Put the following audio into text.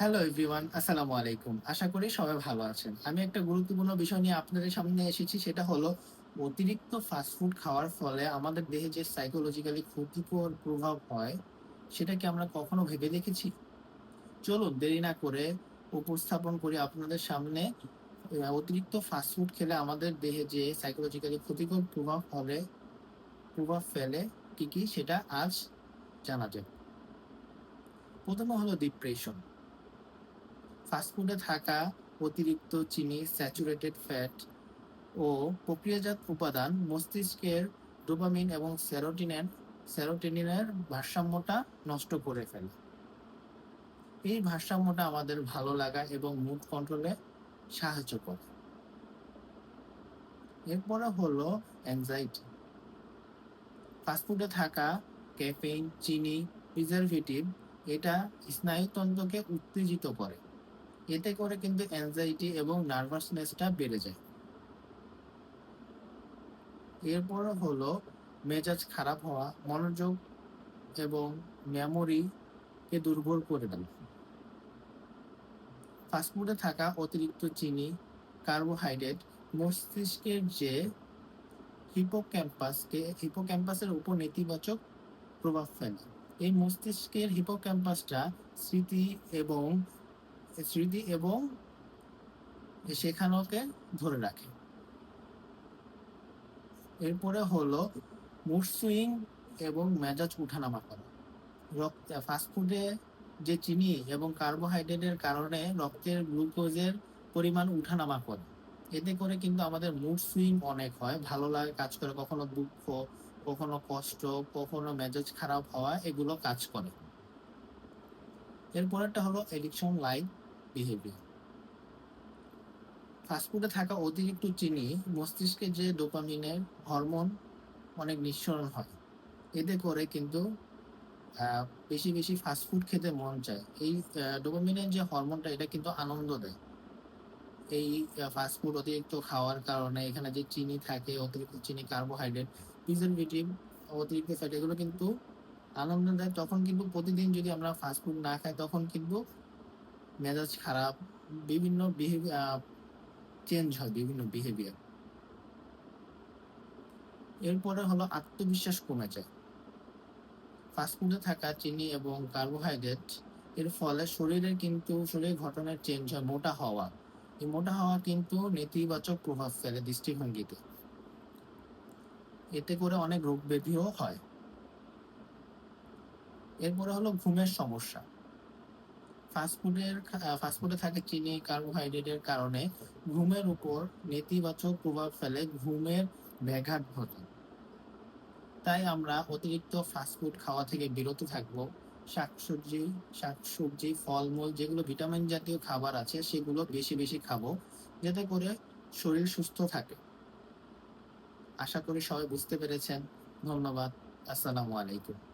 Hello everyone আসসালামু আলাইকুম আশা করি সবাই ভালো আছেন। আমি একটা গুরুত্বপূর্ণ বিষয় নিয়ে আপনাদের সামনে এসেছি, সেটা হলো অতিরিক্ত ফাস্টফুড খাওয়ার ফলে আমাদের দেহে যে সাইকোলজিক্যালি ক্ষতিকর প্রভাব হয় সেটা কি আমরা কখনো ভেবে দেখেছি? চলুন, দেরি না করে উপস্থাপন করি আপনাদের সামনে। অতিরিক্ত ফাস্টফুড খেলে আমাদের দেহে যে সাইকোলজিক্যালি ক্ষতিকর প্রভাব ফলে প্রভাব ফেলে, কি কি সেটা আজ জানা যাবে। প্রথমে হলো ডিপ্রেশন ফাস্টফুডে থাকা অতিরিক্ত চিনি, স্যাচুরেটেড ফ্যাট ও প্রক্রিয়াজাত উপাদান মস্তিষ্কের ডোপামিন এবং সেরোটিনের, সেরোটিনিনের ভারসাম্যটা নষ্ট করে ফেলে। এই ভারসাম্যটা আমাদের ভালো লাগা এবং মুড কন্ট্রোলে সাহায্য করে। এরপরে হলো অ্যাংজাইটি ফাস্টফুডে থাকা ক্যাফেইন চিনি প্রিজারভেটিভ এটা স্নায়ুতন্ত্রকে উত্তেজিত করে। এতে করে কিন্তু অ্যাংজাইটি এবং নার্ভাসনেসটা বেড়ে যায়। এরপর হলো মেজাজ খারাপ হওয়া, মনোযোগ এবং মেমোরিকে দুর্বল করে দেয়। ফাস্টফুডে থাকা অতিরিক্ত চিনি কার্বোহাইড্রেট মস্তিষ্কের যে হিপোক্যাম্পাসকে হিপোক্যাম্পাসের উপর নেতিবাচক প্রভাব ফেলে। এই মস্তিষ্কের হিপোক্যাম্পাসটা স্মৃতি এবং স্মৃতি এবং শেখানোকে ধরে রাখে। এরপরে হলো মুড সুইং এবং মেজাজ উঠানামা করা। রক্ত ফাস্টফুডে যে চিনি এবং কার্বোহাইড্রেটের কারণে রক্তের গ্লুকোজের পরিমাণ উঠানামা করে। এতে করে কিন্তু আমাদের মুড সুইং অনেক হয়, ভালো লাগে, কাজ করে। কখনো দুঃখ, কখনো কষ্ট, কখনো মেজাজ খারাপ হওয়া, এগুলো কাজ করে। এরপরেরটা হলো এডিকশন লাইক বিহেভিয়ার ফাস্টফুডে থাকা অতিরিক্ত চিনি মস্তিষ্কে যে ডোপামিনের হরমোন অনেক নিঃসরণ হয়। এতে করে কিন্তু বেশি বেশি ফাস্টফুড খেতে মন চায়। এই ডোপামিনের যে হরমোনটা এটা কিন্তু আনন্দ দেয়। এই ফাস্টফুড অতিরিক্ত খাওয়ার কারণে এখানে যে চিনি থাকে, অতিরিক্ত চিনি কার্বোহাইড্রেট প্রিজারভেটিভ অতিরিক্ত ফ্যাট এগুলো কিন্তু আনন্দ দেয়। তখন কিন্তু প্রতিদিন যদি আমরা ফাস্টফুড না খাই, তখন কিন্তু মেজাজ খারাপ, বিভিন্ন বিহেভিয়ার চেঞ্জ হয়, বিভিন্ন বিহেভিয়ার এরপরে হলো আত্মবিশ্বাস কমে যায়। ফাস্টফুডে থাকা চিনি এবং কার্বোহাইড্রেট এর ফলে শরীরের কিন্তু, শরীরের ঘটনার চেঞ্জ হয়, মোটা হওয়া। এই মোটা হওয়া কিন্তু নেতিবাচক প্রভাব ফেলে দৃষ্টিভঙ্গিতে। এতে করে অনেক রোগ ব্যাধিও হয়। এরপরে হলো ঘুমের সমস্যা। ফাস্টফুডের ফাস্টফুডে থাকে চিনি কার্বোহাইড্রেটের কারণে ঘুমের উপর নেতিবাচক প্রভাব ফেলে ঘুমের ব্যাঘাত ঘটে। তাই আমরা অতিরিক্ত ফাস্টফুড খাওয়া থেকে বিরত থাকব। শাকসবজি শাকসবজি, ফলমূল যেগুলো ভিটামিন জাতীয় খাবার আছে সেগুলো বেশি বেশি খাব যাতে করে শরীর সুস্থ থাকে। আশা করি সবাই বুঝতে পেরেছেন। ধন্যবাদ। আসসালামু আলাইকুম।